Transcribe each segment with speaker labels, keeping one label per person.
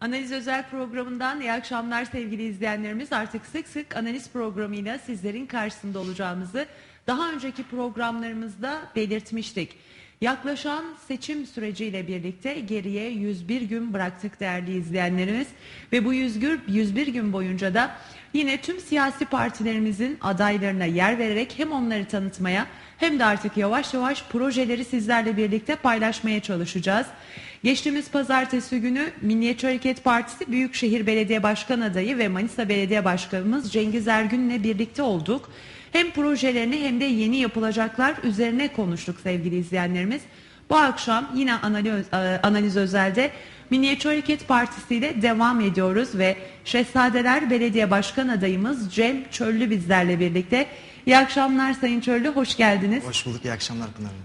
Speaker 1: Analiz özel programından iyi akşamlar sevgili izleyenlerimiz. Artık sık sık analiz programıyla sizlerin karşısında olacağımızı daha önceki programlarımızda belirtmiştik. Yaklaşan seçim süreciyle birlikte geriye 101 gün bıraktık değerli izleyenlerimiz ve bu 101 gün boyunca da yine tüm siyasi partilerimizin adaylarına yer vererek hem onları tanıtmaya hem de artık yavaş yavaş projeleri sizlerle birlikte paylaşmaya çalışacağız. Geçtiğimiz pazartesi günü Milliyetçi Hareket Partisi Büyükşehir Belediye Başkan adayı ve Manisa Belediye Başkanımız Cengiz Ergün'le birlikte olduk. Hem projelerini hem de yeni yapılacaklar üzerine konuştuk sevgili izleyenlerimiz. Bu akşam yine analiz, analiz özelde Milliyetçi Hareket Partisi ile devam ediyoruz ve Şehzadeler Belediye Başkan adayımız Cem Çöllü bizlerle birlikte. İyi akşamlar Sayın Çöllü, hoş geldiniz.
Speaker 2: Hoş bulduk, iyi akşamlar Pınar Hanım.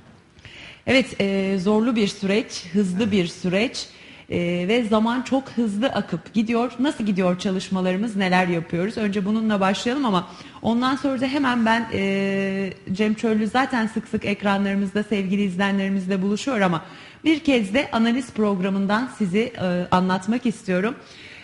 Speaker 1: Evet, e, zorlu bir süreç, hızlı evet. bir süreç e, ve zaman çok hızlı akıp gidiyor. Nasıl gidiyor çalışmalarımız, neler yapıyoruz? Önce bununla başlayalım ama ondan sonra da hemen ben e, Cem Çöllü zaten sık sık ekranlarımızda sevgili izleyenlerimizle buluşuyor ama bir kez de analiz programından sizi e, anlatmak istiyorum.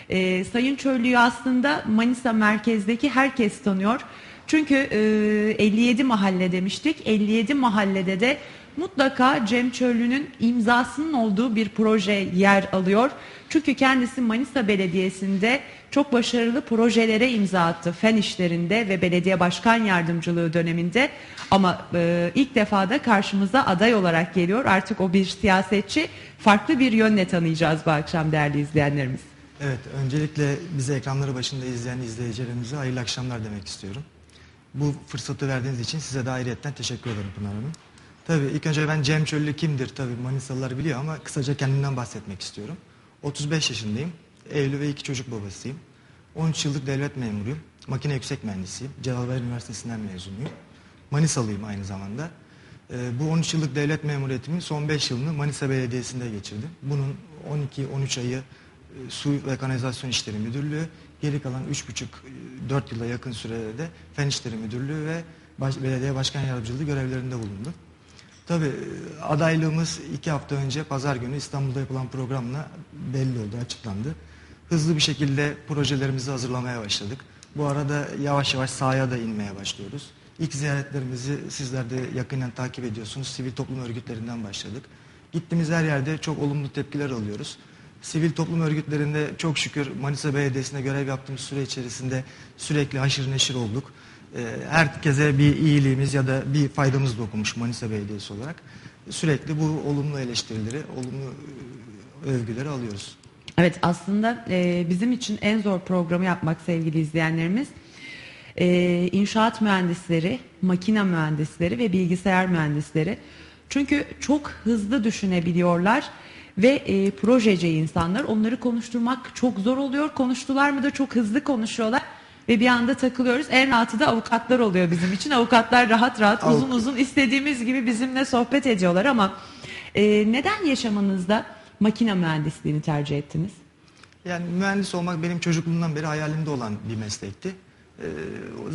Speaker 1: E, Sayın Çöllü'yü aslında Manisa merkezdeki herkes tanıyor. Çünkü e, 57 mahalle demiştik. 57 mahallede de mutlaka Cem Çöllü'nün imzasının olduğu bir proje yer alıyor. Çünkü kendisi Manisa Belediyesi'nde çok başarılı projelere imza attı fen işlerinde ve belediye başkan yardımcılığı döneminde. Ama e, ilk defa da karşımıza aday olarak geliyor. Artık o bir siyasetçi farklı bir yönle tanıyacağız bu akşam değerli izleyenlerimiz.
Speaker 2: Evet, öncelikle bizi ekranları başında izleyen izleyicilerimize hayırlı akşamlar demek istiyorum. Bu fırsatı verdiğiniz için size de ayrıyetten teşekkür ederim Pınar Hanım. Tabii ilk önce ben Cem Çöllü kimdir tabii Manisalılar biliyor ama kısaca kendimden bahsetmek istiyorum. 35 yaşındayım. Evli ve iki çocuk babasıyım. 13 yıllık devlet memuruyum. Makine yüksek mühendisiyim. Celalbayır Üniversitesi'nden mezunuyum. Manisalıyım aynı zamanda. Ee, bu 13 yıllık devlet memuriyetimin son 5 yılını Manisa Belediyesi'nde geçirdim. Bunun 12-13 ayı e, su ve kanalizasyon işleri müdürlüğü, geri kalan 3,5-4 yıla yakın sürede de fen işleri müdürlüğü ve baş, belediye başkan yardımcılığı görevlerinde bulundum. Tabii e, adaylığımız iki hafta önce pazar günü İstanbul'da yapılan programla belli oldu, açıklandı. Hızlı bir şekilde projelerimizi hazırlamaya başladık. Bu arada yavaş yavaş sahaya da inmeye başlıyoruz. İlk ziyaretlerimizi sizler de yakından takip ediyorsunuz. Sivil toplum örgütlerinden başladık. Gittiğimiz her yerde çok olumlu tepkiler alıyoruz. Sivil toplum örgütlerinde çok şükür Manisa Belediyesi'nde görev yaptığımız süre içerisinde sürekli haşır neşir olduk. Ee, herkese bir iyiliğimiz ya da bir faydamız dokunmuş Manisa Belediyesi olarak. Sürekli bu olumlu eleştirileri, olumlu e, övgüleri alıyoruz.
Speaker 1: Evet aslında e, bizim için en zor programı yapmak sevgili izleyenlerimiz. E, inşaat mühendisleri, makine mühendisleri ve bilgisayar mühendisleri. Çünkü çok hızlı düşünebiliyorlar ve e, projeci insanlar onları konuşturmak çok zor oluyor. Konuştular mı da çok hızlı konuşuyorlar ve bir anda takılıyoruz. En rahatı da avukatlar oluyor bizim için. Avukatlar rahat rahat Avuk uzun uzun istediğimiz gibi bizimle sohbet ediyorlar ama e, neden yaşamınızda makine mühendisliğini tercih ettiniz?
Speaker 2: Yani mühendis olmak benim çocukluğumdan beri hayalimde olan bir meslekti. E,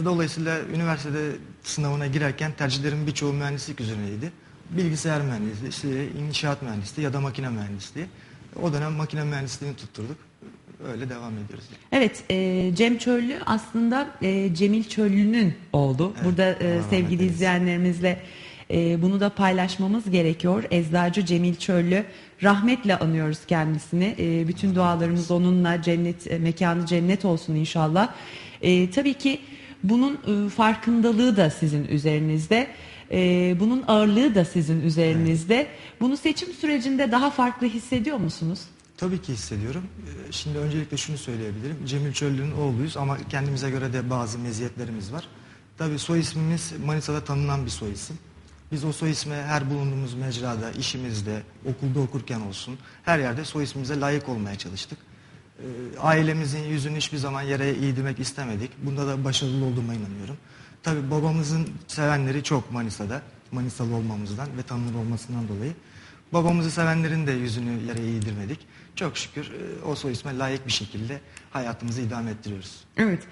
Speaker 2: dolayısıyla üniversitede sınavına girerken tercihlerim birçoğu mühendislik üzerineydi. Bilgisayar mühendisliği, inşaat mühendisliği ya da makine mühendisliği. O dönem makine mühendisliğini tutturduk öyle devam ediyoruz.
Speaker 1: Evet, e, Cem Çöllü aslında e, Cemil Çöllü'nün oğlu. Evet, Burada e, sevgili evet. izleyenlerimizle e, bunu da paylaşmamız gerekiyor. Eczacı Cemil Çöllü rahmetle anıyoruz kendisini. E, bütün dualarımız onunla cennet e, mekanı cennet olsun inşallah. E, tabii ki bunun e, farkındalığı da sizin üzerinizde. E, bunun ağırlığı da sizin üzerinizde. Evet. Bunu seçim sürecinde daha farklı hissediyor musunuz?
Speaker 2: Tabii ki hissediyorum. Ee, şimdi öncelikle şunu söyleyebilirim. Cemil Çöllü'nün oğluyuz ama kendimize göre de bazı meziyetlerimiz var. Tabii soy ismimiz Manisa'da tanınan bir soy isim. Biz o soy isme her bulunduğumuz mecrada, işimizde, okulda okurken olsun her yerde soy ismimize layık olmaya çalıştık. Ee, ailemizin yüzünü hiçbir zaman yere eğdirmek istemedik. Bunda da başarılı olduğuma inanıyorum. Tabii babamızın sevenleri çok Manisa'da. Manisalı olmamızdan ve tanınır olmasından dolayı. Babamızı sevenlerin de yüzünü yere eğdirmedik çok şükür e, o soy isme layık bir şekilde hayatımızı idame ettiriyoruz.
Speaker 1: Evet.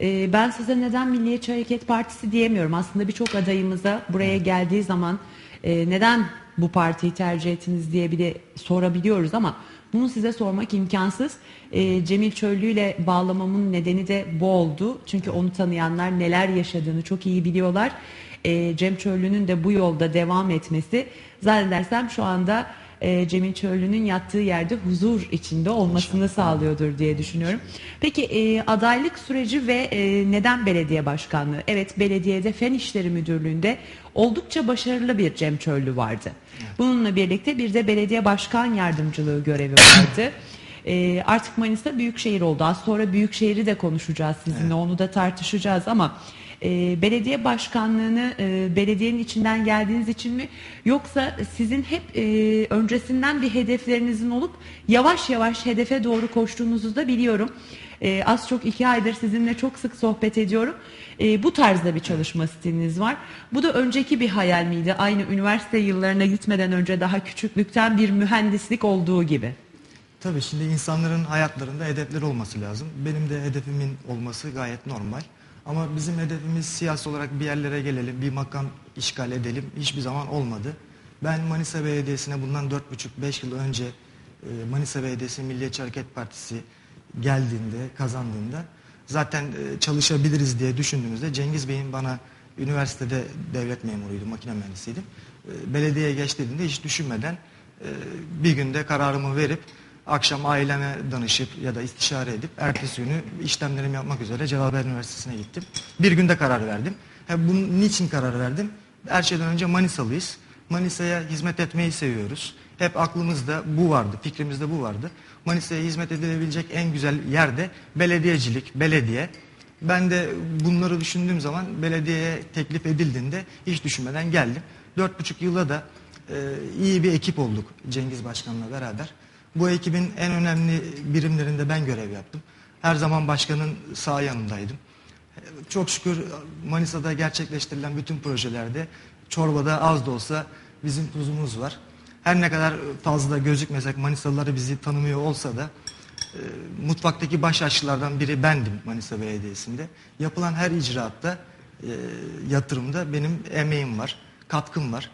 Speaker 1: Ee, ben size neden Milliyetçi Hareket Partisi diyemiyorum. Aslında birçok adayımıza buraya geldiği zaman e, neden bu partiyi tercih ettiniz diye bile sorabiliyoruz ama Bunu size sormak imkansız. Ee, Cemil Çöllü ile bağlamamın nedeni de bu oldu. Çünkü onu tanıyanlar neler yaşadığını çok iyi biliyorlar. Ee, Cem Çöllü'nün de bu yolda devam etmesi zannedersem şu anda e, Cemil Çöllü'nün yattığı yerde huzur içinde olmasını sağlıyordur diye düşünüyorum. Peki e, adaylık süreci ve e, neden belediye başkanlığı? Evet belediyede Fen İşleri Müdürlüğü'nde oldukça başarılı bir Cem Çöllü vardı. Bununla birlikte bir de belediye başkan yardımcılığı görevi vardı. E, artık Manisa büyükşehir oldu. Az sonra büyükşehiri de konuşacağız sizinle onu da tartışacağız ama e, belediye başkanlığını e, belediyenin içinden geldiğiniz için mi yoksa sizin hep e, öncesinden bir hedeflerinizin olup yavaş yavaş hedefe doğru koştuğunuzu da biliyorum. E, az çok iki aydır sizinle çok sık sohbet ediyorum. E, bu tarzda bir çalışma stiliniz var. Bu da önceki bir hayal miydi? Aynı üniversite yıllarına gitmeden önce daha küçüklükten bir mühendislik olduğu gibi.
Speaker 2: Tabii şimdi insanların hayatlarında hedefleri olması lazım. Benim de hedefimin olması gayet normal. Ama bizim hedefimiz siyasi olarak bir yerlere gelelim, bir makam işgal edelim hiçbir zaman olmadı. Ben Manisa Belediyesi'ne bundan 4,5-5 yıl önce e, Manisa Belediyesi Milliyetçi Hareket Partisi geldiğinde, kazandığında zaten e, çalışabiliriz diye düşündüğümüzde Cengiz Bey'in bana üniversitede devlet memuruydu, makine mühendisiydim. E, Belediyeye geç dediğinde hiç düşünmeden bir günde kararımı verip akşam aileme danışıp ya da istişare edip ertesi günü işlemlerimi yapmak üzere Cevabir Üniversitesi'ne gittim. Bir günde karar verdim. Ha, bunun niçin karar verdim? Her şeyden önce Manisalıyız. Manisa'ya hizmet etmeyi seviyoruz. Hep aklımızda bu vardı, fikrimizde bu vardı. Manisa'ya hizmet edilebilecek en güzel yerde belediyecilik, belediye. Ben de bunları düşündüğüm zaman belediyeye teklif edildiğinde hiç düşünmeden geldim. Dört buçuk yılda da e, iyi bir ekip olduk Cengiz Başkan'la beraber. Bu ekibin en önemli birimlerinde ben görev yaptım. Her zaman başkanın sağ yanındaydım. Çok şükür Manisa'da gerçekleştirilen bütün projelerde çorbada az da olsa bizim tuzumuz var. Her ne kadar fazla gözükmesek Manisalıları bizi tanımıyor olsa da e, mutfaktaki baş aşçılardan biri bendim Manisa Belediyesi'nde. Yapılan her icraatta, e, yatırımda benim emeğim var, katkım var.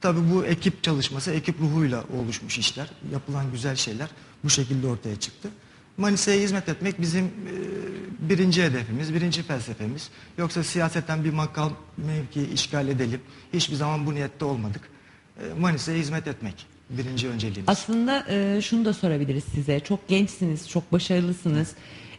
Speaker 2: Tabii bu ekip çalışması, ekip ruhuyla oluşmuş işler. Yapılan güzel şeyler bu şekilde ortaya çıktı. Manisa'ya hizmet etmek bizim e, birinci hedefimiz, birinci felsefemiz. Yoksa siyasetten bir makam mevki işgal edelim. Hiçbir zaman bu niyette olmadık. E, Manisa'ya hizmet etmek birinci önceliğimiz.
Speaker 1: Aslında e, şunu da sorabiliriz size. Çok gençsiniz, çok başarılısınız.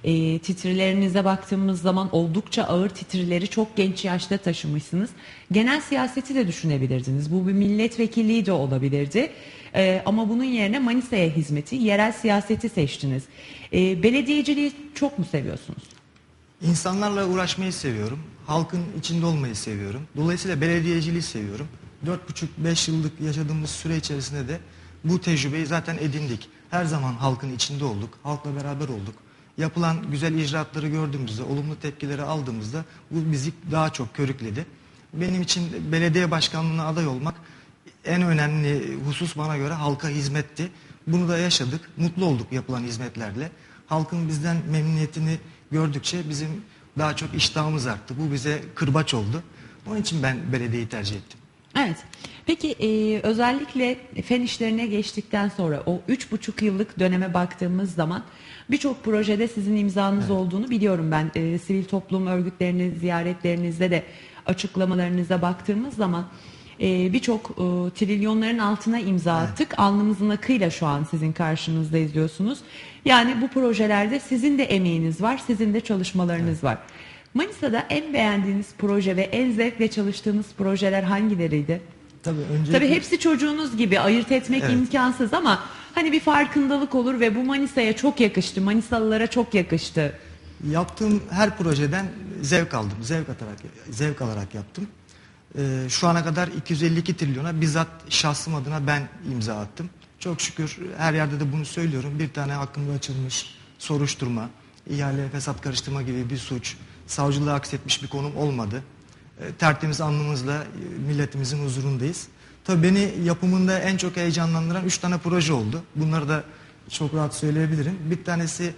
Speaker 1: E, titrilerinize baktığımız zaman oldukça ağır titrileri çok genç yaşta taşımışsınız. Genel siyaseti de düşünebilirdiniz. Bu bir milletvekilliği de olabilirdi. E, ama bunun yerine Manisa'ya hizmeti, yerel siyaseti seçtiniz. E, belediyeciliği çok mu seviyorsunuz?
Speaker 2: İnsanlarla uğraşmayı seviyorum. Halkın içinde olmayı seviyorum. Dolayısıyla belediyeciliği seviyorum. 4,5-5 yıllık yaşadığımız süre içerisinde de bu tecrübeyi zaten edindik. Her zaman halkın içinde olduk. Halkla beraber olduk. Yapılan güzel icraatları gördüğümüzde, olumlu tepkileri aldığımızda bu bizi daha çok körükledi. Benim için belediye başkanlığına aday olmak en önemli husus bana göre halka hizmetti. Bunu da yaşadık. Mutlu olduk yapılan hizmetlerle. Halkın bizden memnuniyetini gördükçe bizim daha çok iştahımız arttı. Bu bize kırbaç oldu. Onun için ben belediyeyi tercih ettim.
Speaker 1: Evet. Peki e, özellikle fen işlerine geçtikten sonra o üç buçuk yıllık döneme baktığımız zaman birçok projede sizin imzanız olduğunu biliyorum ben. E, sivil toplum örgütlerini ziyaretlerinizde de açıklamalarınıza baktığımız zaman e, birçok e, trilyonların altına imza attık. Alnımızın akıyla şu an sizin karşınızda izliyorsunuz. Yani bu projelerde sizin de emeğiniz var, sizin de çalışmalarınız var. Manisa'da en beğendiğiniz proje ve en zevkle çalıştığınız projeler hangileriydi?
Speaker 2: Tabii önce
Speaker 1: Tabii hepsi çocuğunuz gibi ayırt etmek
Speaker 2: Evet.
Speaker 1: imkansız ama hani bir farkındalık olur ve bu Manisa'ya çok yakıştı, Manisalılara çok yakıştı.
Speaker 2: Yaptığım her projeden zevk aldım. Zevk atarak, zevk alarak yaptım. Ee, şu ana kadar 252 trilyona bizzat şahsım adına ben imza attım. Çok şükür her yerde de bunu söylüyorum. Bir tane hakkında açılmış soruşturma, ihale, fesat karıştırma gibi bir suç, savcılığa aksetmiş bir konum olmadı. Ee, tertemiz alnımızla e, milletimizin huzurundayız. Tabii beni yapımında en çok heyecanlandıran üç tane proje oldu. Bunları da çok rahat söyleyebilirim. Bir tanesi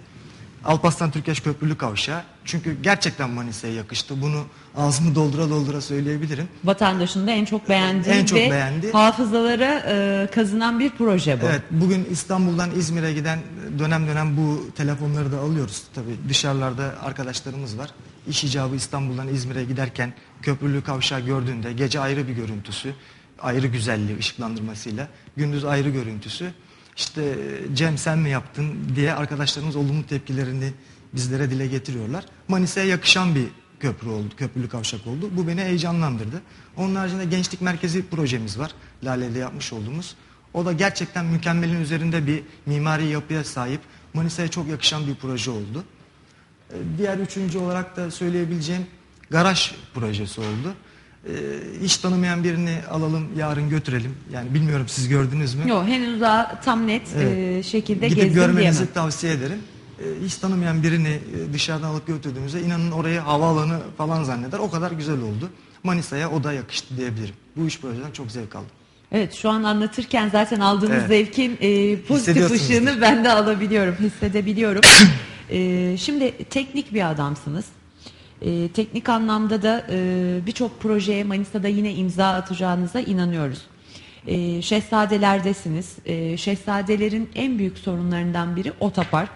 Speaker 2: Alparslan Türkeş Köprülü Kavşağı. Çünkü gerçekten Manisa'ya yakıştı. Bunu ağzımı doldura doldura söyleyebilirim.
Speaker 1: Vatandaşın da en çok beğendiği
Speaker 2: En çok
Speaker 1: ve
Speaker 2: beğendiği.
Speaker 1: hafızalara e, kazınan bir proje bu.
Speaker 2: Evet, bugün İstanbul'dan İzmir'e giden dönem dönem bu telefonları da alıyoruz. Tabii dışarılarda arkadaşlarımız var. İş icabı İstanbul'dan İzmir'e giderken köprülü kavşağı gördüğünde gece ayrı bir görüntüsü, ayrı güzelliği ışıklandırmasıyla, gündüz ayrı görüntüsü. İşte Cem sen mi yaptın diye arkadaşlarımız olumlu tepkilerini bizlere dile getiriyorlar. Manisa'ya yakışan bir köprü oldu, köprülü kavşak oldu. Bu beni heyecanlandırdı. Onun haricinde gençlik merkezi projemiz var. Lale'de yapmış olduğumuz. O da gerçekten mükemmelin üzerinde bir mimari yapıya sahip. Manisa'ya çok yakışan bir proje oldu. Ee, Diğer üçüncü olarak da söyleyebileceğim garaj projesi oldu. Ee, Hiç tanımayan birini alalım yarın götürelim. Yani bilmiyorum siz gördünüz mü?
Speaker 1: Yok henüz daha tam net
Speaker 2: Evet.
Speaker 1: e, şekilde
Speaker 2: Gidip
Speaker 1: gezdim
Speaker 2: görmenizi
Speaker 1: diyemem.
Speaker 2: tavsiye ederim. Ee, Hiç tanımayan birini e, dışarıdan alıp götürdüğümüzde inanın orayı havaalanı falan zanneder. O kadar güzel oldu. Manisa'ya o da yakıştı diyebilirim. Bu üç projeden çok zevk aldım.
Speaker 1: Evet şu an anlatırken zaten aldığınız
Speaker 2: Evet.
Speaker 1: zevkin e, pozitif ışığını ben de alabiliyorum, hissedebiliyorum. E, şimdi teknik bir adamsınız. E, teknik anlamda da e, birçok projeye Manisa'da yine imza atacağınıza inanıyoruz. E, şehzadelerdesiniz. E, şehzadelerin en büyük sorunlarından biri otopark.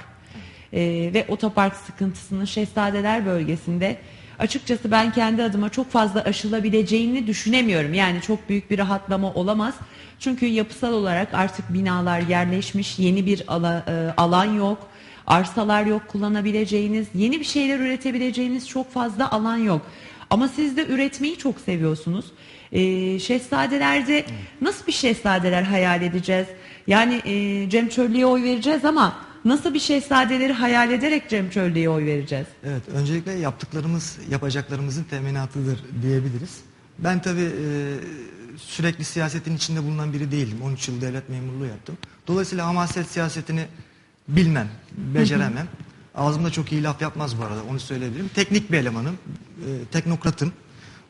Speaker 1: E, ve otopark sıkıntısının Şehzadeler bölgesinde açıkçası ben kendi adıma çok fazla aşılabileceğini düşünemiyorum. Yani çok büyük bir rahatlama olamaz. Çünkü yapısal olarak artık binalar yerleşmiş, yeni bir ala- e, alan yok, arsalar yok kullanabileceğiniz, yeni bir şeyler üretebileceğiniz çok fazla alan yok. Ama siz de üretmeyi çok seviyorsunuz. Ee, şehzadelerde nasıl bir şehzadeler hayal edeceğiz? Yani e, Cem Çöllü'ye oy vereceğiz ama nasıl bir şehzadeleri hayal ederek Cem Çöllü'ye oy vereceğiz?
Speaker 2: Evet, öncelikle yaptıklarımız yapacaklarımızın teminatıdır diyebiliriz. Ben tabii e, sürekli siyasetin içinde bulunan biri değilim. 13 yıl devlet memurluğu yaptım. Dolayısıyla hamaset siyasetini bilmem, beceremem. Ağzımda çok iyi laf yapmaz bu arada, onu söyleyebilirim. Teknik bir elemanım, e, teknokratım.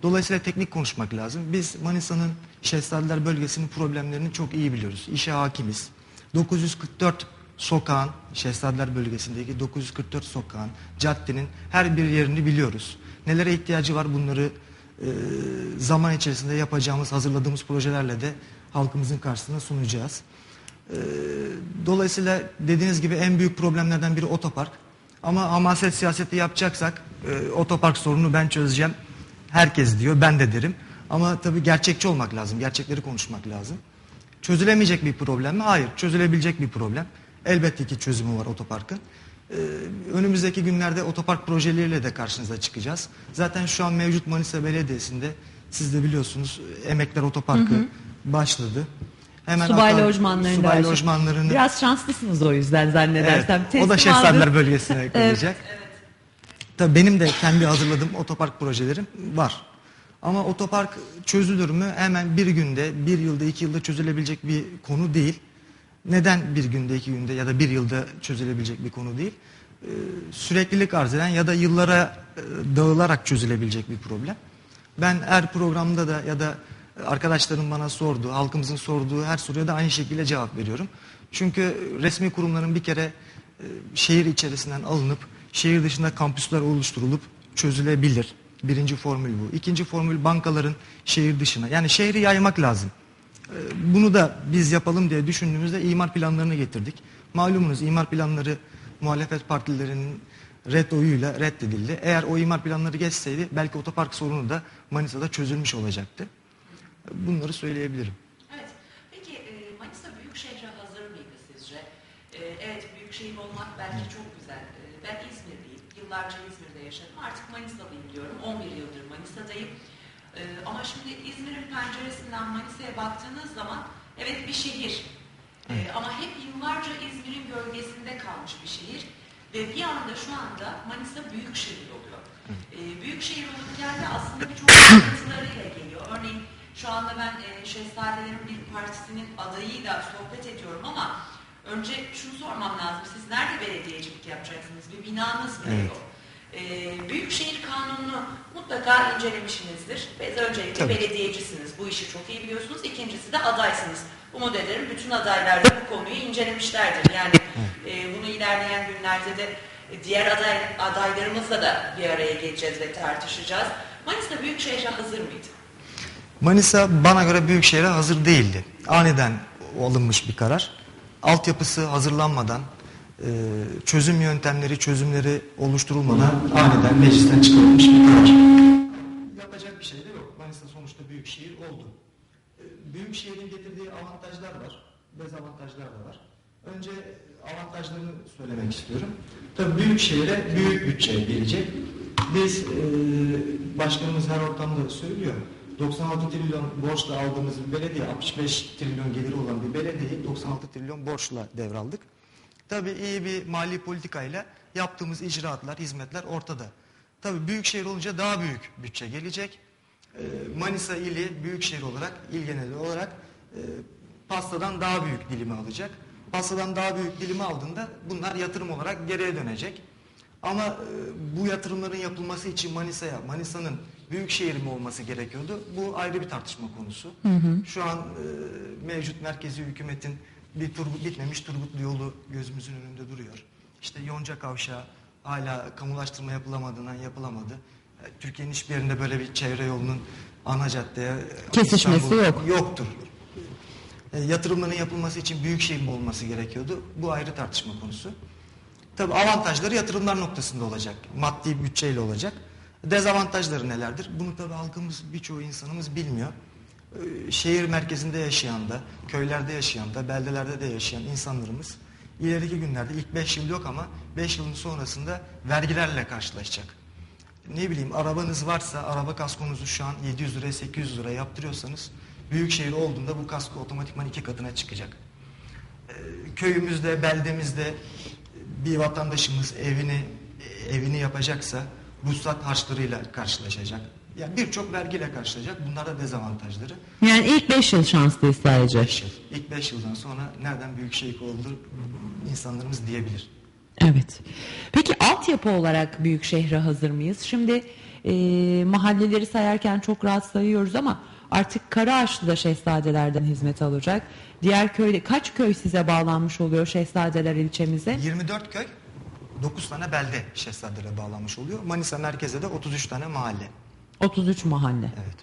Speaker 2: Dolayısıyla teknik konuşmak lazım. Biz Manisa'nın Şehzadeler bölgesinin problemlerini çok iyi biliyoruz. İşe hakimiz. 944 sokağın, Şehzadeler bölgesindeki 944 sokağın, caddenin her bir yerini biliyoruz. Nelere ihtiyacı var bunları e, zaman içerisinde yapacağımız, hazırladığımız projelerle de halkımızın karşısına sunacağız. E, dolayısıyla dediğiniz gibi en büyük problemlerden biri otopark. Ama hamaset siyaseti yapacaksak e, otopark sorunu ben çözeceğim. Herkes diyor, ben de derim. Ama tabii gerçekçi olmak lazım, gerçekleri konuşmak lazım. Çözülemeyecek bir problem mi? Hayır, çözülebilecek bir problem. Elbette ki çözümü var otoparkın. Ee, önümüzdeki günlerde otopark projeleriyle de karşınıza çıkacağız. Zaten şu an mevcut Manisa Belediyesi'nde siz de biliyorsunuz Emekler Otoparkı başladı. Hemen
Speaker 1: Subay
Speaker 2: hatta
Speaker 1: lojmanlarında.
Speaker 2: Subay lojmanlarını
Speaker 1: Biraz şanslısınız o yüzden zannedersem.
Speaker 2: Evet, o da Şehzadeler bölgesine kalacak. Tabii benim de kendi hazırladığım otopark projelerim var. Ama otopark çözülür mü? Hemen bir günde, bir yılda, iki yılda çözülebilecek bir konu değil. Neden bir günde, iki günde ya da bir yılda çözülebilecek bir konu değil? Ee, süreklilik arz eden ya da yıllara e, dağılarak çözülebilecek bir problem. Ben her programda da ya da arkadaşlarım bana sorduğu, halkımızın sorduğu her soruya da aynı şekilde cevap veriyorum. Çünkü resmi kurumların bir kere e, şehir içerisinden alınıp şehir dışında kampüsler oluşturulup çözülebilir. Birinci formül bu. İkinci formül bankaların şehir dışına. Yani şehri yaymak lazım. E, Bunu da biz yapalım diye düşündüğümüzde imar planlarını getirdik. Malumunuz imar planları muhalefet partilerinin red oyuyla reddedildi. Eğer o imar planları geçseydi belki otopark sorunu da Manisa'da çözülmüş olacaktı. Bunları söyleyebilirim.
Speaker 3: Evet. Peki e, Manisa Büyükşehir'e hazır mıydı sizce? E, evet büyükşehir olmak belki çok güzel. E, ben İzmirliyim. Yıllarca İzmir'de yaşadım. Artık Manisalıyım diyorum. 11 yıldır Manisa'dayım. Ama şimdi İzmir'in penceresinden Manisa'ya baktığınız zaman evet bir şehir. E, ama hep yıllarca İzmir'in gölgesinde kalmış bir şehir. Ve bir anda şu anda Manisa büyük şehir oluyor. E, büyük şehir olup geldi aslında birçok sıkıntılarıyla geliyor. Örneğin şu anda ben e, Şehzadelerin bir partisinin adayıyla sohbet ediyorum ama önce şunu sormam lazım. Siz nerede belediyecilik yapacaksınız? Bir binanız bile
Speaker 2: Evet.
Speaker 3: yok. E, Büyükşehir Kanunu'nu mutlaka incelemişsinizdir. Ve öncelikle
Speaker 2: Tabii.
Speaker 3: belediyecisiniz. Bu işi çok iyi biliyorsunuz. İkincisi de adaysınız. Umut ederim bütün adaylar da bu konuyu incelemişlerdir. Yani e, bunu ilerleyen günlerde de diğer aday, adaylarımızla da bir araya geleceğiz ve tartışacağız. Manisa Büyükşehir'e hazır mıydı?
Speaker 2: Manisa bana göre büyük şehre hazır değildi. Aniden alınmış bir karar. Altyapısı hazırlanmadan, e, çözüm yöntemleri, çözümleri oluşturulmadan aniden meclisten çıkarılmış bir karar. Yapacak bir şey de yok. Manisa sonuçta büyük şehir oldu. E, Büyük şehrin getirdiği avantajlar var, dezavantajlar da var. Önce avantajlarını söylemek istiyorum. Tabii büyük şehre büyük bütçe gelecek. Biz e, başkanımız her ortamda söylüyor. 96 trilyon borçla aldığımız bir belediye, 65 trilyon geliri olan bir belediyeyi 96 trilyon borçla devraldık. Tabii iyi bir mali politikayla yaptığımız icraatlar, hizmetler ortada. Tabii büyük şehir olunca daha büyük bütçe gelecek. Ee, Manisa ili büyük şehir olarak, il geneli olarak e, pastadan daha büyük dilimi alacak. Pastadan daha büyük dilimi aldığında bunlar yatırım olarak geriye dönecek. Ama e, bu yatırımların yapılması için Manisa'ya, Manisa'nın büyük şehir mi olması gerekiyordu? Bu ayrı bir tartışma konusu. Şu an e, mevcut merkezi hükümetin bir Turgut, bitmemiş Turgutlu yolu gözümüzün önünde duruyor. İşte Yonca Kavşağı hala kamulaştırma yapılamadığından yapılamadı. E, Türkiye'nin hiçbir yerinde böyle bir çevre yolunun ana caddeye e,
Speaker 1: Kesişmesi yok.
Speaker 2: Yoktur. E, yatırımların yapılması için büyük şehir mi olması gerekiyordu? Bu ayrı tartışma konusu. Tabii avantajları yatırımlar noktasında olacak. Maddi bütçeyle olacak. Dezavantajları nelerdir? Bunu tabii halkımız birçoğu insanımız bilmiyor. Ee, Şehir merkezinde yaşayan da, köylerde yaşayan da, beldelerde de yaşayan insanlarımız ileriki günlerde ilk 5 yıl yok ama 5 yılın sonrasında vergilerle karşılaşacak. Ne bileyim arabanız varsa araba kaskonuzu şu an 700 liraya 800 liraya yaptırıyorsanız büyük şehir olduğunda bu kasko otomatikman iki katına çıkacak köyümüzde, beldemizde bir vatandaşımız evini evini yapacaksa ruhsat harçlarıyla karşılaşacak. Yani birçok vergiyle karşılayacak. Bunlar da dezavantajları.
Speaker 1: Yani ilk 5 yıl şanslıyız sadece.
Speaker 2: 5 yıl. İlk 5 yıldan sonra nereden büyük şehir oldu insanlarımız diyebilir.
Speaker 1: Evet. Peki altyapı olarak büyük şehre hazır mıyız? Şimdi e, mahalleleri sayarken çok rahat sayıyoruz ama artık Karaağaçlı da Şehzadeler'den hizmet alacak. Diğer köyde kaç köy size bağlanmış oluyor Şehzadeler ilçemize?
Speaker 2: 24 köy 9 tane belde şehzadelere bağlanmış oluyor. Manisa merkeze de 33 tane mahalle.
Speaker 1: 33 mahalle.
Speaker 2: Evet.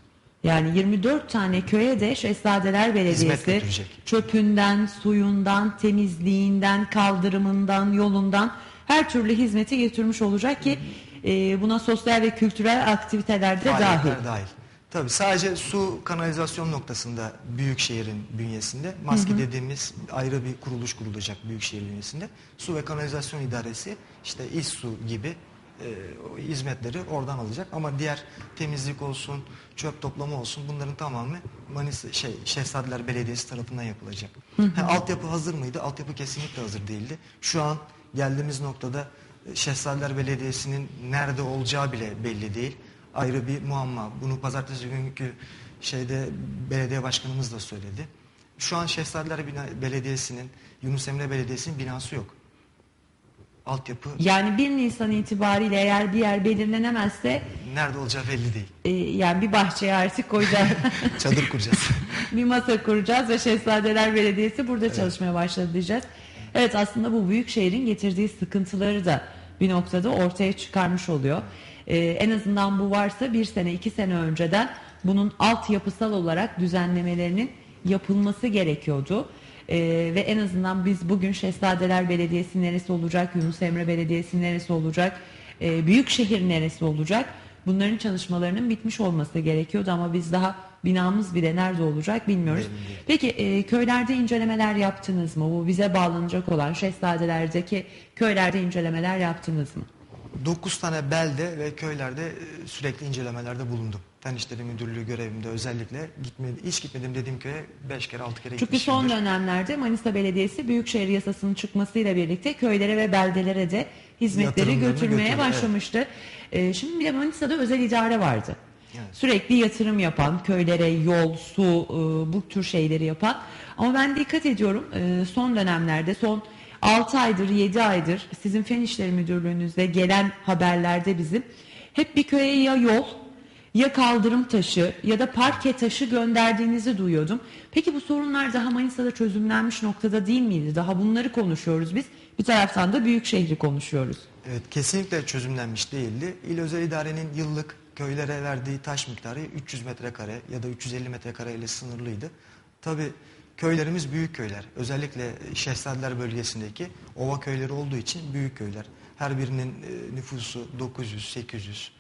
Speaker 1: Yani 24 tane köye de Şehzadeler Belediyesi çöpünden, suyundan, temizliğinden, kaldırımından, yolundan her türlü hizmeti getirmiş olacak ki e, buna sosyal ve kültürel aktiviteler de dahil.
Speaker 2: Dahil. Tabii sadece su kanalizasyon noktasında Büyükşehir'in bünyesinde maske dediğimiz ayrı bir kuruluş kurulacak Büyükşehir bünyesinde. Su ve kanalizasyon idaresi işte İSSU gibi e, hizmetleri oradan alacak ama diğer temizlik olsun, çöp toplama olsun bunların tamamı Manisa şey Şehzadeler Belediyesi tarafından yapılacak. Ha, altyapı hazır mıydı? Altyapı kesinlikle hazır değildi. Şu an geldiğimiz noktada e, Şehzadeler Belediyesi'nin nerede olacağı bile belli değil ayrı bir muamma. Bunu pazartesi günkü şeyde belediye başkanımız da söyledi. Şu an Şehzadeler Bina- Belediyesi'nin, Yunus Emre Belediyesi'nin binası yok. Altyapı
Speaker 1: Yani 1 Nisan itibariyle eğer bir yer belirlenemezse
Speaker 2: nerede olacağı belli değil.
Speaker 1: e, yani bir bahçeye artık koyacağız.
Speaker 2: Çadır kuracağız.
Speaker 1: bir masa kuracağız ve Şehzadeler Belediyesi burada çalışmaya başladı diyeceğiz. Evet aslında bu büyük şehrin getirdiği sıkıntıları da bir noktada ortaya çıkarmış oluyor. Ee, en azından bu varsa bir sene iki sene önceden bunun altyapısal olarak düzenlemelerinin yapılması gerekiyordu. Ee, ve en azından biz bugün Şehzadeler Belediyesi neresi olacak, Yunus Emre Belediyesi neresi olacak, e, Büyükşehir neresi olacak bunların çalışmalarının bitmiş olması gerekiyordu ama biz daha binamız bile nerede olacak bilmiyoruz. Peki e, köylerde incelemeler yaptınız mı? Bu bize bağlanacak olan Şehzadelerdeki köylerde incelemeler yaptınız mı?
Speaker 2: 9 tane belde ve köylerde e, sürekli incelemelerde bulundum. Fen İşleri Müdürlüğü görevimde özellikle gitmedi, hiç gitmedim dediğim köye 5 kere 6 kere
Speaker 1: Çünkü son dönemlerde Manisa Belediyesi Büyükşehir Yasası'nın çıkmasıyla birlikte köylere ve beldelere de hizmetleri götürmeye
Speaker 2: evet.
Speaker 1: başlamıştı. E, şimdi bir de Manisa'da özel idare vardı.
Speaker 2: Evet.
Speaker 1: Sürekli yatırım yapan, köylere yol, su, e, bu tür şeyleri yapan. Ama ben dikkat ediyorum e, son dönemlerde, son 6 aydır, 7 aydır sizin Fen İşleri Müdürlüğünüzde gelen haberlerde bizim hep bir köye ya yol, ya kaldırım taşı ya da parke taşı gönderdiğinizi duyuyordum. Peki bu sorunlar daha Manisa'da çözümlenmiş noktada değil miydi? Daha bunları konuşuyoruz biz. Bir taraftan da büyük şehri konuşuyoruz.
Speaker 2: Evet kesinlikle çözümlenmiş değildi. İl özel idarenin yıllık köylere verdiği taş miktarı 300 metrekare ya da 350 metrekare ile sınırlıydı. Tabi köylerimiz büyük köyler. Özellikle Şehzadeler bölgesindeki ova köyleri olduğu için büyük köyler. Her birinin e, nüfusu 900, 800,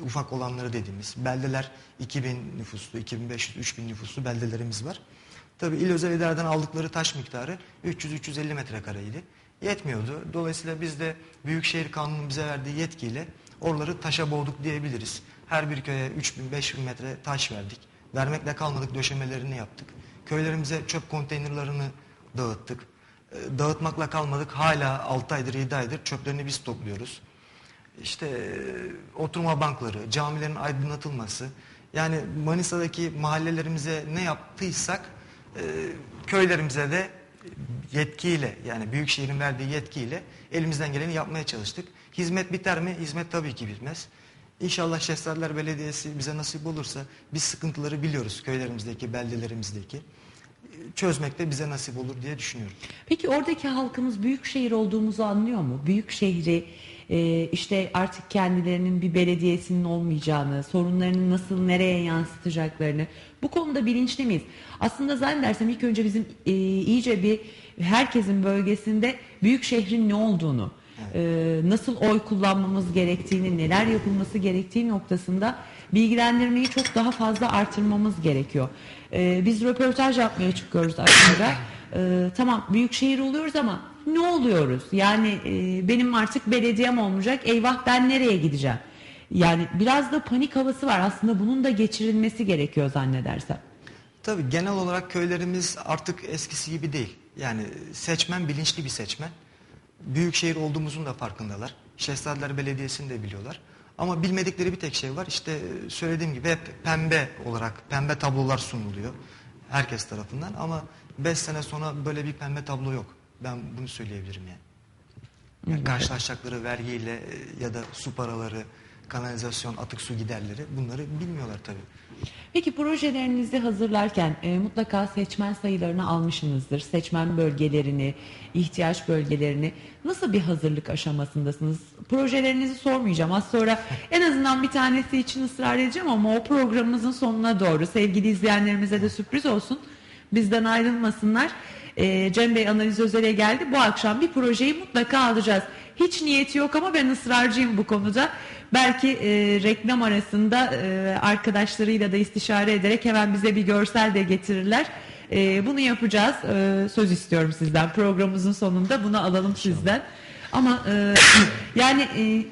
Speaker 2: ufak olanları dediğimiz beldeler 2000 nüfuslu, 2500, 3000 nüfuslu beldelerimiz var. Tabi il özel idareden aldıkları taş miktarı 300-350 metrekareydi. Yetmiyordu. Dolayısıyla biz de Büyükşehir Kanunu'nun bize verdiği yetkiyle oraları taşa boğduk diyebiliriz. Her bir köye 3000-5000 metre taş verdik. Vermekle kalmadık döşemelerini yaptık. Köylerimize çöp konteynerlarını dağıttık. Ee, Dağıtmakla kalmadık. Hala 6 aydır 7 aydır çöplerini biz topluyoruz işte e, oturma bankları, camilerin aydınlatılması. Yani Manisa'daki mahallelerimize ne yaptıysak e, köylerimize de yetkiyle yani Büyükşehir'in verdiği yetkiyle elimizden geleni yapmaya çalıştık. Hizmet biter mi? Hizmet tabii ki bitmez. İnşallah Şehzadeler Belediyesi bize nasip olursa biz sıkıntıları biliyoruz köylerimizdeki, beldelerimizdeki. Çözmek de bize nasip olur diye düşünüyorum.
Speaker 1: Peki oradaki halkımız büyük şehir olduğumuzu anlıyor mu? Büyük şehri e, işte artık kendilerinin bir belediyesinin olmayacağını, sorunlarını nasıl nereye yansıtacaklarını bu konuda bilinçli miyiz? Aslında zannedersem ilk önce bizim e, iyice bir herkesin bölgesinde büyük şehrin ne olduğunu, e, nasıl oy kullanmamız gerektiğini, neler yapılması gerektiği noktasında bilgilendirmeyi çok daha fazla artırmamız gerekiyor. E, biz röportaj yapmaya çıkıyoruz aslında. E, tamam büyük şehir oluyoruz ama ne oluyoruz? Yani e, benim artık belediyem olmayacak. Eyvah ben nereye gideceğim? Yani biraz da panik havası var. Aslında bunun da geçirilmesi gerekiyor zannedersem.
Speaker 2: Tabii genel olarak köylerimiz artık eskisi gibi değil. Yani seçmen bilinçli bir seçmen. Büyükşehir olduğumuzun da farkındalar. Şehzadeler Belediyesi'ni de biliyorlar. Ama bilmedikleri bir tek şey var. İşte söylediğim gibi hep pembe olarak pembe tablolar sunuluyor herkes tarafından. Ama 5 sene sonra böyle bir pembe tablo yok. Ben bunu söyleyebilirim yani. yani karşılaşacakları vergiyle e, ya da su paraları, kanalizasyon, atık su giderleri bunları bilmiyorlar tabii.
Speaker 1: Peki projelerinizi hazırlarken e, mutlaka seçmen sayılarını almışsınızdır. Seçmen bölgelerini, ihtiyaç bölgelerini. Nasıl bir hazırlık aşamasındasınız? Projelerinizi sormayacağım. Az sonra en azından bir tanesi için ısrar edeceğim ama o programımızın sonuna doğru sevgili izleyenlerimize de sürpriz olsun. Bizden ayrılmasınlar. E, Cem Bey analiz özele geldi. Bu akşam bir projeyi mutlaka alacağız. Hiç niyeti yok ama ben ısrarcıyım bu konuda. Belki e, reklam arasında e, arkadaşlarıyla da istişare ederek hemen bize bir görsel de getirirler. E, bunu yapacağız. E, söz istiyorum sizden. Programımızın sonunda bunu alalım sizden. Ama e, yani e,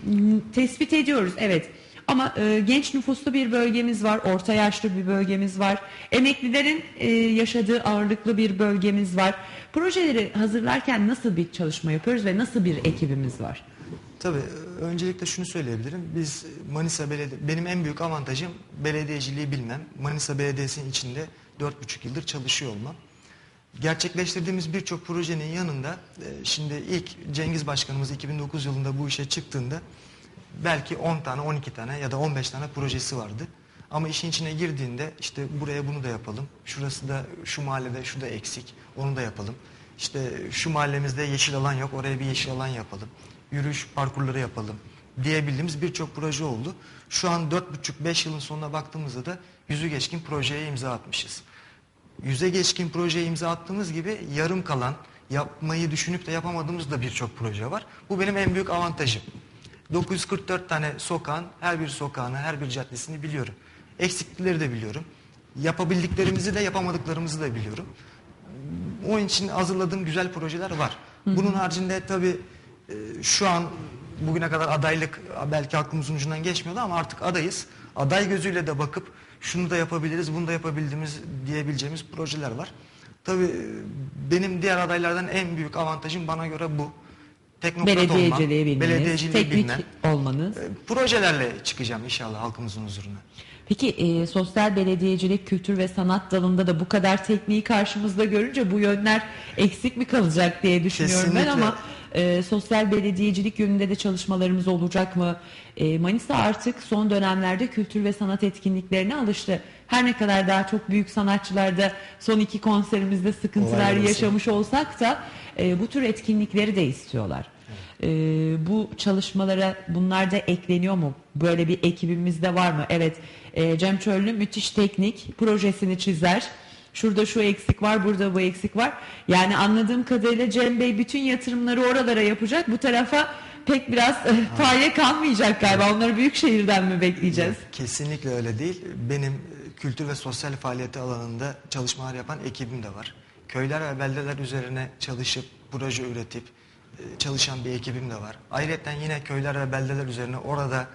Speaker 1: tespit ediyoruz. Evet. Ama e, genç nüfuslu bir bölgemiz var, orta yaşlı bir bölgemiz var, emeklilerin e, yaşadığı ağırlıklı bir bölgemiz var. Projeleri hazırlarken nasıl bir çalışma yapıyoruz ve nasıl bir ekibimiz var?
Speaker 2: Tabii öncelikle şunu söyleyebilirim. Biz Manisa Belediye, benim en büyük avantajım belediyeciliği bilmem. Manisa Belediyesi'nin içinde 4,5 yıldır çalışıyor olmam. Gerçekleştirdiğimiz birçok projenin yanında e, şimdi ilk Cengiz Başkanımız 2009 yılında bu işe çıktığında belki 10 tane, 12 tane ya da 15 tane projesi vardı. Ama işin içine girdiğinde işte buraya bunu da yapalım. Şurası da şu mahallede şu da eksik. Onu da yapalım. İşte şu mahallemizde yeşil alan yok. Oraya bir yeşil alan yapalım. Yürüyüş parkurları yapalım diyebildiğimiz birçok proje oldu. Şu an 4,5-5 yılın sonuna baktığımızda da yüzü geçkin projeye imza atmışız. Yüze geçkin projeye imza attığımız gibi yarım kalan, yapmayı düşünüp de yapamadığımız da birçok proje var. Bu benim en büyük avantajım. 944 tane sokağın, her bir sokağını, her bir caddesini biliyorum. Eksiklikleri de biliyorum. Yapabildiklerimizi de yapamadıklarımızı da biliyorum. Onun için hazırladığım güzel projeler var. Bunun haricinde tabii e, şu an bugüne kadar adaylık belki aklımızın ucundan geçmiyordu ama artık adayız. Aday gözüyle de bakıp şunu da yapabiliriz, bunu da yapabildiğimiz diyebileceğimiz projeler var. Tabii e, benim diğer adaylardan en büyük avantajım bana göre bu. Teknokrat
Speaker 1: Belediyeciliği bilmeniz,
Speaker 2: belediyeciliği
Speaker 1: teknik
Speaker 2: bilmem.
Speaker 1: olmanız.
Speaker 2: E, Projelerle çıkacağım inşallah halkımızın huzuruna.
Speaker 1: Peki e, sosyal belediyecilik, kültür ve sanat dalında da bu kadar tekniği karşımızda görünce bu yönler eksik mi kalacak diye düşünüyorum ben
Speaker 2: Kesinlikle.
Speaker 1: ama e, sosyal belediyecilik yönünde de çalışmalarımız olacak mı? E, Manisa artık son dönemlerde kültür ve sanat etkinliklerine alıştı. Her ne kadar daha çok büyük sanatçılarda son iki konserimizde sıkıntılar yaşamış olsak da e, bu tür etkinlikleri de istiyorlar. E, e, bu çalışmalara bunlar da ekleniyor mu? Böyle bir ekibimiz de var mı? Evet e, Cem Çöllü müthiş teknik projesini çizer. Şurada şu eksik var, burada bu eksik var. Yani anladığım kadarıyla Cem Bey bütün yatırımları oralara yapacak. Bu tarafa pek biraz e, paye kalmayacak galiba. Onları büyük şehirden mi bekleyeceğiz?
Speaker 2: Kesinlikle öyle değil. Benim e, kültür ve sosyal faaliyeti alanında çalışmalar yapan ekibim de var. Köyler ve beldeler üzerine çalışıp, proje üretip çalışan bir ekibim de var. Ayrıca yine köyler ve beldeler üzerine orada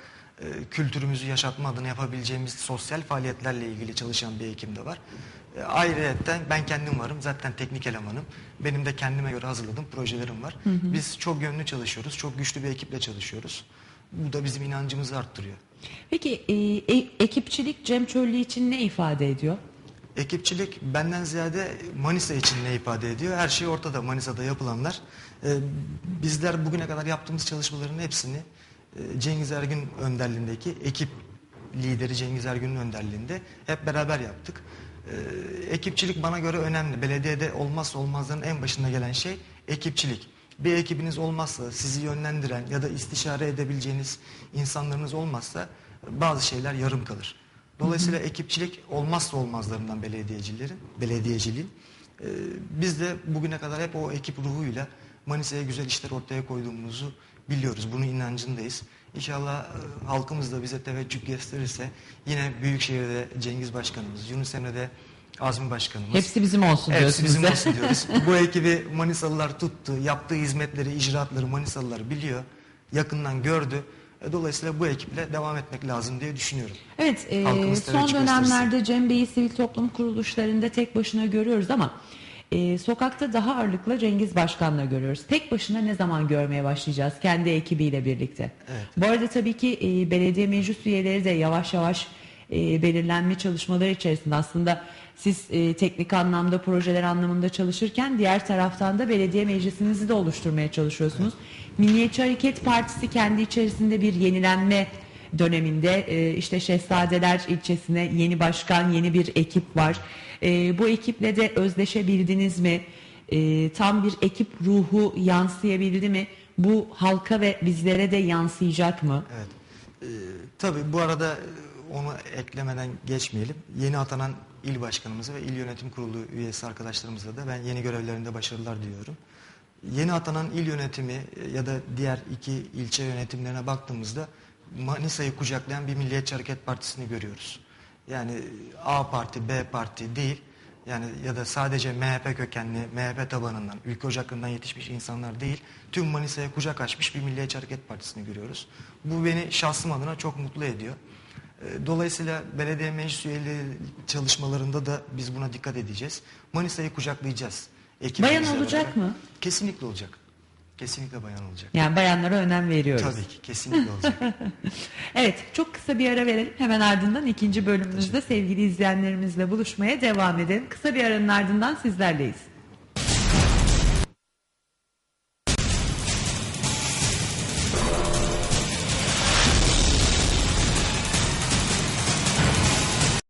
Speaker 2: e, kültürümüzü yaşatma adına yapabileceğimiz sosyal faaliyetlerle ilgili çalışan bir ekibim de var. E, Ayrıca ben kendim varım. Zaten teknik elemanım. Benim de kendime göre hazırladığım projelerim var. Biz çok yönlü çalışıyoruz. Çok güçlü bir ekiple çalışıyoruz. Bu da bizim inancımızı arttırıyor.
Speaker 1: Peki e, e- ekipçilik Cem Çöllü için ne ifade ediyor?
Speaker 2: Ekipçilik benden ziyade Manisa için ne ifade ediyor? Her şey ortada Manisa'da yapılanlar. Ee, bizler bugüne kadar yaptığımız çalışmaların hepsini e, Cengiz Ergün önderliğindeki ekip lideri Cengiz Ergün'ün önderliğinde hep beraber yaptık. Ee, ekipçilik bana göre önemli. Belediyede olmazsa olmazların en başında gelen şey ekipçilik. Bir ekibiniz olmazsa, sizi yönlendiren ya da istişare edebileceğiniz insanlarınız olmazsa bazı şeyler yarım kalır. Dolayısıyla ekipçilik olmazsa olmazlarından belediyecilerin, belediyeciliğin. Ee, biz de bugüne kadar hep o ekip ruhuyla Manisa'ya güzel işler ortaya koyduğumuzu biliyoruz. Bunun inancındayız. İnşallah e, halkımız da bize teveccüh gösterirse yine Büyükşehir'de Cengiz Başkanımız, Yunus Emre'de Azmi Başkanımız.
Speaker 1: Hepsi bizim olsun
Speaker 2: Hepsi
Speaker 1: diyorsunuz.
Speaker 2: bizim olsun diyoruz. Bu ekibi Manisalılar tuttu. Yaptığı hizmetleri, icraatları Manisalılar biliyor. Yakından gördü. E, Dolayısıyla bu ekiple devam etmek lazım diye düşünüyorum.
Speaker 1: Evet, e, son dönemlerde Cem Bey'i sivil toplum kuruluşlarında tek başına görüyoruz ama e, sokakta daha ağırlıkla Cengiz Başkan'la görüyoruz. Tek başına ne zaman görmeye başlayacağız kendi ekibiyle birlikte?
Speaker 2: Evet.
Speaker 1: Bu arada tabii ki e, belediye meclis üyeleri de yavaş yavaş e, belirlenme çalışmaları içerisinde aslında siz e, teknik anlamda projeler anlamında çalışırken diğer taraftan da belediye meclisinizi de oluşturmaya çalışıyorsunuz. Milliyetçi Hareket Partisi kendi içerisinde bir yenilenme döneminde e, işte Şehzadeler ilçesine yeni başkan, yeni bir ekip var. E, bu ekiple de özleşebildiniz mi? E, tam bir ekip ruhu yansıyabildi mi? Bu halka ve bizlere de yansıyacak mı?
Speaker 2: Evet. Ee, tabii bu arada e, onu eklemeden geçmeyelim. Yeni atanan il başkanımıza ve il yönetim kurulu üyesi arkadaşlarımıza da ben yeni görevlerinde başarılar diliyorum. Yeni atanan il yönetimi e, ya da diğer iki ilçe yönetimlerine baktığımızda Manisa'yı kucaklayan bir Milliyetçi Hareket Partisi'ni görüyoruz. Yani A parti, B parti değil. Yani ya da sadece MHP kökenli, MHP tabanından, ülke ocaklarından yetişmiş insanlar değil, tüm Manisa'ya kucak açmış bir Milliyetçi Hareket Partisi'ni görüyoruz. Bu beni şahsım adına çok mutlu ediyor. Ee, Dolayısıyla belediye meclis üyeliği çalışmalarında da biz buna dikkat edeceğiz. Manisa'yı kucaklayacağız. Ekibimizle
Speaker 1: Bayan olacak
Speaker 2: beraber.
Speaker 1: mı?
Speaker 2: Kesinlikle olacak. Kesinlikle bayan olacak.
Speaker 1: Yani bayanlara önem veriyoruz.
Speaker 2: Tabii ki kesinlikle olacak.
Speaker 1: Evet çok kısa bir ara verelim. Hemen ardından ikinci bölümümüzde sevgili izleyenlerimizle buluşmaya devam edelim. Kısa bir aranın ardından sizlerleyiz.